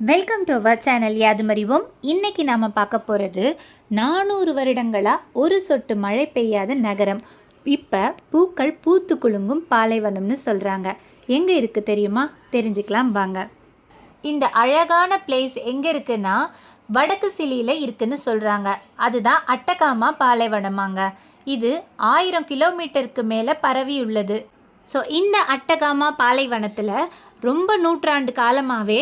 Welcome to our channel Yadhumarivom இன்னைக்கு நாம் பார்க்க போகிறது நானூறு வருடங்களாக ஒரு சொட்டு மழை பெய்யாத நகரம். இப்போ பூக்கள் பூத்து குலுங்கும் பாலைவனம்னு சொல்கிறாங்க எங்கே இருக்குது தெரியுமா? தெரிஞ்சுக்கலாம் வாங்க. இந்த அழகான பிளேஸ் எங்கே இருக்குன்னா வடக்கு சிலியில் இருக்குன்னு சொல்கிறாங்க அதுதான் அட்டகாமா பாலைவனமாங்க. இது ஆயிரம் கிலோமீட்டருக்கு மேலே பரவி உள்ளது. ஸோ இந்த அட்டகாமா பாலைவனத்தில் ரொம்ப நூற்றாண்டு காலமாகவே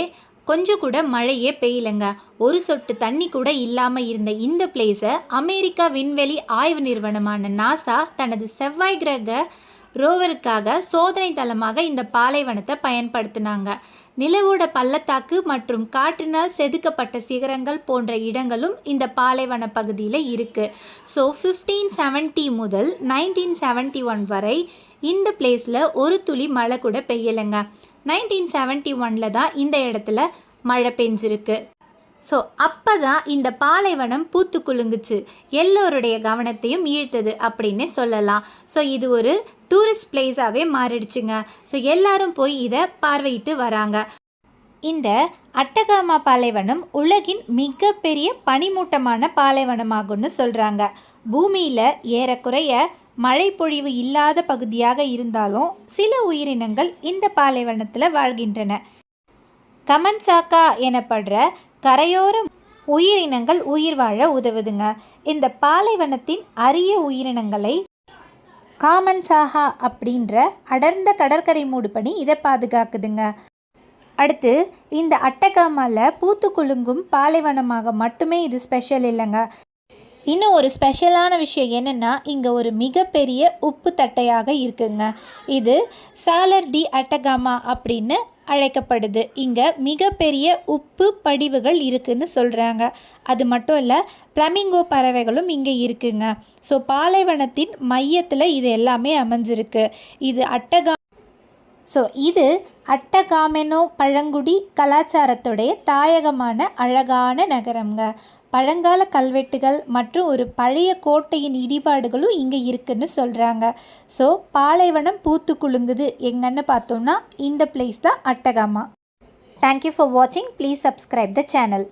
கொஞ்சம் கூட மழையே பெய்யலைங்க. ஒரு சொட்டு தண்ணி கூட இல்லாமல் இருந்த இந்த பிளேஸை அமெரிக்கா விண்வெளி ஆய்வு நிறுவனமான நாசா தனது செவ்வாய் கிரக ரோவருக்காக சோதனை தளமாக இந்த பாலைவனத்தை பயன்படுத்தினாங்க. நிலவோட பள்ளத்தாக்கு மற்றும் காற்றினால் செதுக்கப்பட்ட சிகரங்கள் போன்ற இடங்களும் இந்த பாலைவன பகுதியில் இருக்குது ஸோ ஃபிஃப்டீன் செவன்ட்டி முதல் நைன்டீன் செவன்ட்டி ஒன் வரை இந்த பிளேஸில் ஒரு துளி மழை கூட பெய்யலைங்க. நைன்டீன் செவன்ட்டி ஒனில் தான் இந்த இடத்துல மழை பெஞ்சிருக்கு. ஸோ அப்போ தான் இந்த பாலைவனம் பூத்து குலுங்குச்சு. எல்லோருடைய கவனத்தையும் ஈர்த்தது அப்படின்னு சொல்லலாம். ஸோ இது ஒரு டூரிஸ்ட் பிளேஸாகவே மாறிடுச்சுங்க. ஸோ எல்லாரும் போய் இதை பார்வையிட்டு வராங்க. இந்த அட்டகாமா பாலைவனம் உலகின் மிகப்பெரிய பனிமூட்டமான பாலைவனமாகும்னு சொல்கிறாங்க பூமியில் ஏறக்குறைய மழை பொழிவு இல்லாத பகுதியாக இருந்தாலும் சில உயிரினங்கள் இந்த பாலைவனத்தில் வாழ்கின்றன. கமன்சாக்கா எனப்படுற கரையோர உயிரினங்கள் உயிர் வாழ உதவுதுங்க. இந்த பாலைவனத்தின் அரிய உயிரினங்களை காமன்சாகா அப்படின்ற அடர்ந்த கடற்கரை மூடுபனி இதை பாதுகாக்குதுங்க. அடுத்து இந்த அட்டகாமாவில் பூத்து குலுங்கும் பாலைவனமாக மட்டுமே இது ஸ்பெஷல் இல்லைங்க. இன்னும் ஒரு ஸ்பெஷலான விஷயம் என்னென்னா இங்கே ஒரு மிகப்பெரிய உப்பு தட்டையாக இருக்குங்க. இது சாலர் டி அட்டகாமா அப்படின்னு அழைக்கப்படுது. இங்கே மிகப்பெரிய உப்பு படிவுகள் இருக்குதுன்னு சொல்கிறாங்க அது மட்டும் இல்லை பிளமிங்கோ பறவைகளும் இங்கே இருக்குங்க. ஸோ பாலைவனத்தின் மையத்தில் இது எல்லாமே அமைஞ்சிருக்கு. இது அட்டகா ஸோ இது அட்டகாமெனோ பழங்குடி கலாச்சாரத்துடைய தாயகமான அழகான நகரம்ங்க. பழங்கால கல்வெட்டுகள் மற்றும் ஒரு பழைய கோட்டையின் இடிபாடுகளும் இங்கே இருக்குன்னு சொல்கிறாங்க ஸோ பாலைவனம் பூத்து குலுங்குது. எங்கன்னு பார்த்தோம்னா இந்த பிளேஸ் தான் அட்டகாமா. தேங்க்யூ ஃபார் வாட்சிங் ப்ளீஸ் சப்ஸ்கிரைப் த சேனல்